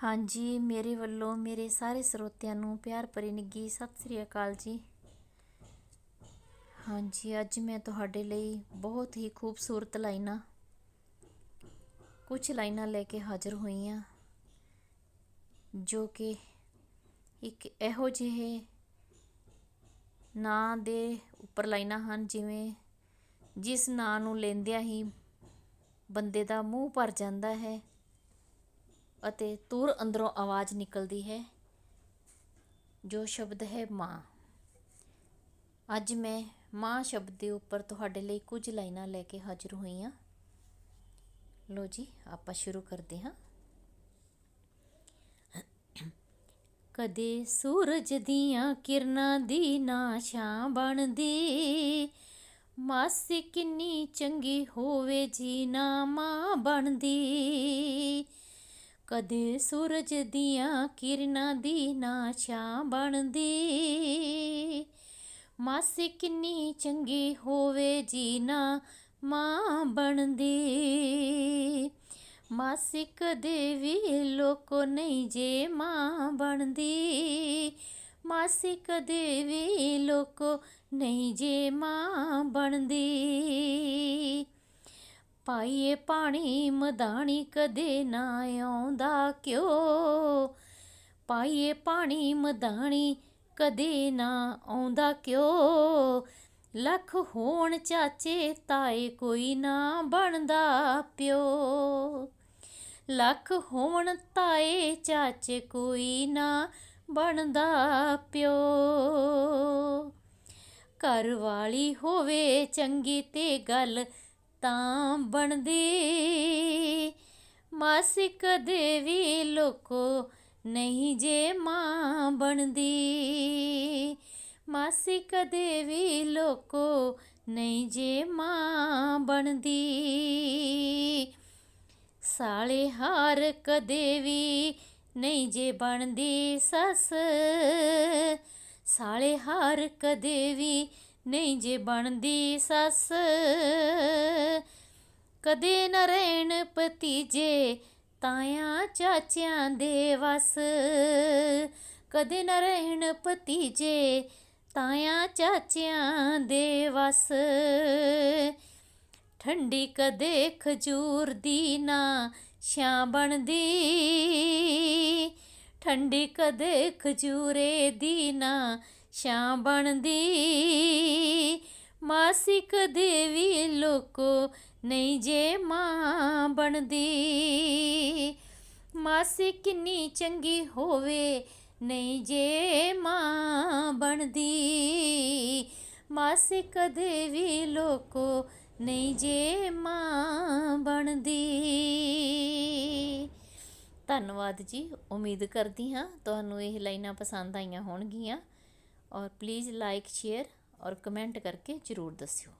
ਹਾਂਜੀ, ਮੇਰੇ ਵੱਲੋਂ ਮੇਰੇ ਸਾਰੇ ਸਰੋਤਿਆਂ ਨੂੰ ਪਿਆਰ ਭਰੀ ਨਿੱਘੀ ਸਤਿ ਸ੍ਰੀ ਅਕਾਲ ਜੀ। ਹਾਂਜੀ, ਅੱਜ ਮੈਂ ਤੁਹਾਡੇ ਲਈ ਬਹੁਤ ਹੀ ਖੂਬਸੂਰਤ ਲਾਈਨਾਂ ਕੁਝ ਲਾਈਨਾਂ ਲੈ ਕੇ ਹਾਜ਼ਰ ਹੋਈ ਹਾਂ, ਜੋ ਕਿ ਇੱਕ ਇਹੋ ਜਿਹੇ ਨਾਂ ਦੇ ਉੱਪਰ ਲਾਈਨਾਂ ਹਨ, ਜਿਵੇਂ ਜਿਸ ਨਾਂ ਨੂੰ ਲੈਂਦਿਆਂ ਹੀ ਬੰਦੇ ਦਾ ਮੂੰਹ ਭਰ ਜਾਂਦਾ ਹੈ ਅਤੇ ਤੁਰ ਅੰਦਰੋਂ ਆਵਾਜ਼ ਨਿਕਲਦੀ ਹੈ, ਜੋ ਸ਼ਬਦ ਹੈ ਮਾਂ। ਅੱਜ ਮੈਂ ਮਾਂ ਸ਼ਬਦ ਦੇ ਉੱਪਰ ਤੁਹਾਡੇ ਲਈ ਕੁਝ ਲਾਈਨਾਂ ਲੈ ਕੇ ਹਾਜ਼ਰ ਹੋਈ ਹਾਂ। ਲੋ ਜੀ, ਆਪਾਂ ਸ਼ੁਰੂ ਕਰਦੇ ਹਾਂ। ਕਦੇ ਸੂਰਜ ਦੀਆਂ ਕਿਰਨਾਂ ਦੀ ਨਾ ਛਾਂ ਬਣਦੀ, ਮਾਸੀ ਕਿੰਨੀ ਚੰਗੀ ਹੋਵੇ ਜੀ, ਨਾ ਮਾਂ ਬਣਦੀ। ਕਦੇ ਸੂਰਜ ਦੀਆਂ ਕਿਰਨਾਂ ਦੀ ਨਾ ਛਾਂ ਬਣਦੀ। ਮਾਸੀ ਕਿੰਨੀ ਚੰਗੀ ਹੋਵੇ ਜੀ ਨਾ ਮਾਂ ਬਣਦੀ। ਮਾਸੀ ਕਦੇ ਵੀ ਲੋਕੋ ਨਹੀਂ ਜੇ ਮਾਂ ਬਣਦੀ। ਮਾਸੀ ਕਦੇ ਵੀ ਲੋਕੋ ਨਹੀਂ ਜੇ ਮਾਂ ਬਣਦੀ। ਪਾਈਏ ਪਾਣੀ ਮਦਾਣੀ ਕਦੇ ਨਾ ਆਉਂਦਾ ਕਿਉ? ਪਾਈਏ ਪਾਣੀ ਮਦਾਣੀ ਕਦੇ ਨਾ ਆਉਂਦਾ ਕਿਉ? ਲੱਖ ਹੋਣ ਚਾਚੇ ਤਾਏ ਕੋਈ ਨਾ ਬਣਦਾ ਪਿਓ। ਲੱਖ ਹੋਣ ਤਾਏ ਚਾਚੇ ਕੋਈ ਨਾ ਬਣਦਾ ਪਿਓ। ਘਰ ਵਾਲੀ ਹੋਵੇ ਚੰਗੀ ਤੇ ਗੱਲ ਤਾਂ ਬਣਦੀ। ਮਾਸੀ ਕਦੇ ਵੀ ਲੋਕੋ ਨਹੀਂ ਜੇ ਮਾਂ ਬਣਦੀ। ਮਾਸੀ ਕਦੇ ਵੀ ਲੋਕੋ ਨਹੀਂ ਜੇ ਮਾਂ ਬਣਦੀ। ਸਾਲੇ ਹਾਰ ਕਦੇ ਵੀ ਨਹੀਂ ਜੇ ਬਣਦੀ ਸੱਸ। ਸਾਲੇ ਹਾਰ ਕਦੇ ਵੀ ਨਹੀਂ ਜੇ ਬਣਦੀ ਸੱਸ, ਕਦੇ ਨ ਰਹਿਣ ਭਤੀਜੇ, ਤਾਇਆ ਚਾਚਿਆਂ ਦੇ ਵਸ। ਕਦੇ ਨ ਰਹਿਣ ਭਤੀਜੇ, ਤਾਇਆ ਚਾਚਿਆਂ ਦੇ ਵਸ। ਠੰਡੀ ਕਦੇ ਖਜੂਰ ਦੀ ਨਾ ਛਾਂ ਬਣਦੀ, ਠੰਡੀ ਕਦੇ ਖਜੂਰੇ ਦੀ ਨਾ ਛਾਂ ਬਣਦੀ ਮਾਸੀ ਕਦੇ ਵੀ ਲੋਕੋ ਨਹੀਂ ਜੇ ਮਾਂ ਬਣਦੀ। ਮਾਸੀ ਕਿੰਨੀ ਚੰਗੀ ਹੋਵੇ, ਨਹੀਂ ਜੇ ਮਾਂ ਬਣਦੀ। ਮਾਸੀ ਕਦੇ ਵੀ ਲੋਕੋ ਨਹੀਂ ਜੇ ਮਾਂ ਬਣਦੀ। ਧੰਨਵਾਦ ਜੀ, ਉਮੀਦ ਕਰਦੀ ਹਾਂ ਤੁਹਾਨੂੰ ਇਹ ਲਾਈਨਾਂ ਪਸੰਦ ਆਈਆਂ ਹੋਣਗੀਆਂ। ਔਰ ਪਲੀਜ਼ ਲਾਈਕ ਸ਼ੇਅਰ ਔਰ ਕਮੈਂਟ ਕਰਕੇ ਜ਼ਰੂਰ ਦੱਸਿਓ।